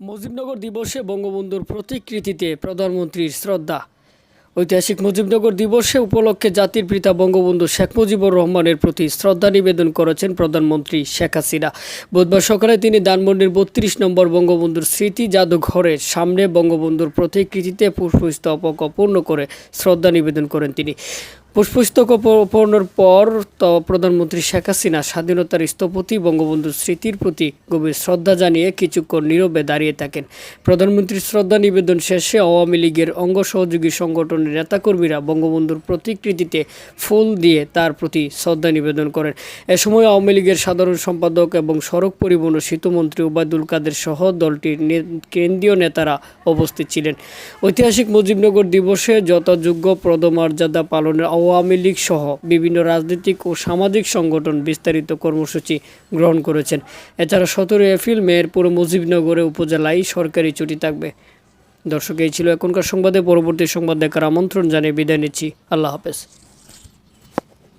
মুজিবনগর দিবসে বঙ্গবন্ধুর প্রতিকৃতিতে প্রধানমন্ত্রীর শ্রদ্ধা। ঐতিহাসিক মুজিবনগর দিবসে উপলক্ষে জাতির পিতা বঙ্গবন্ধু শেখ মুজিবুর রহমানের প্রতি শ্রদ্ধা নিবেদন করেছেন প্রধানমন্ত্রী শেখ হাসিনা। বুধবার সকালে তিনি ধানমন্ডির বত্রিশ নম্বর বঙ্গবন্ধুর স্মৃতি জাদুঘরের সামনে বঙ্গবন্ধুর প্রতিকৃতিতে পুষ্পস্তবক অপূর্ণ করে শ্রদ্ধা নিবেদন করেন তিনি। পুষ্পস্তক অপর্ণর পর প্রধানমন্ত্রী শেখ হাসিনা স্বাধীনতার স্থপতি, বঙ্গবন্ধুর স্মৃতির প্রতি গভীর শ্রদ্ধা জানিয়ে কিছুক্ষণ নীরবে দাঁড়িয়ে থাকেন। প্রধানমন্ত্রীর শ্রদ্ধা নিবেদন শেষে আওয়ামী লীগের অঙ্গ সহযোগী সংগঠনের নেতাকর্মীরা বঙ্গবন্ধুর প্রতিকৃতিতে ফুল দিয়ে তার প্রতি শ্রদ্ধা নিবেদন করেন। এ সময় আওয়ামী লীগের সাধারণ সম্পাদক এবং সড়ক পরিবহন ও সেতুমন্ত্রী ওবায়দুল কাদের সহ দলটির কেন্দ্রীয় নেতারা উপস্থিত ছিলেন। ঐতিহাসিক মুজিবনগর দিবসে যথাযোগ্য পদমর্যাদা পালনের আওয়ামী লীগ সহ বিভিন্ন রাজনৈতিক ও সামাজিক সংগঠন বিস্তারিত কর্মসূচি গ্রহণ করেছেন। এছাড়া সতেরো এপ্রিল মেয়ের পুরো মুজিবনগরে উপজেলায় সরকারি ছুটি থাকবে। দর্শক, এই ছিল এখনকার সংবাদে। পরবর্তী সংবাদ দেখার আমন্ত্রণ জানিয়ে বিদায় নিচ্ছি। আল্লাহ হাফেজ।